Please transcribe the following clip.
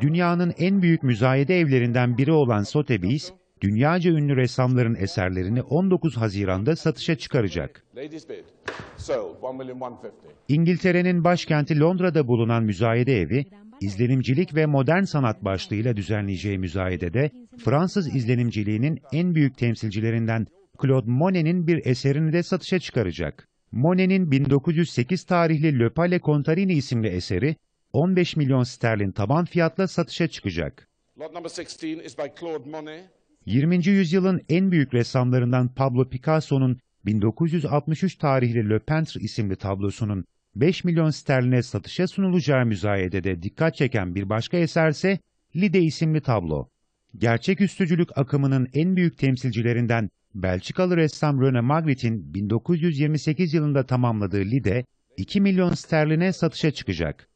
Dünyanın en büyük müzayede evlerinden biri olan Sotheby's, dünyaca ünlü ressamların eserlerini 19 Haziran'da satışa çıkaracak. Ladies bid. Sold. 1 million 150. İngiltere'nin başkenti Londra'da bulunan müzayede evi, izlenimcilik ve modern sanat başlığıyla düzenleyeceği müzayedede, Fransız izlenimciliğinin en büyük temsilcilerinden Claude Monet'in bir eserini de satışa çıkaracak. Monet'in 1908 tarihli Le Palais Contarini isimli eseri, 15 milyon sterlin taban fiyatla satışa çıkacak. Lot number 16 is by Claude Monet. 20. yüzyılın en büyük ressamlarından Pablo Picasso'nun 1963 tarihli Le Peintre isimli tablosunun 5 milyon sterline satışa sunulacağı müzayedede dikkat çeken bir başka eserse Lide isimli tablo. Gerçeküstücülük akımının en büyük temsilcilerinden Belçikalı ressam Rene Magritte'in 1928 yılında tamamladığı Lide 2 milyon sterline satışa çıkacak.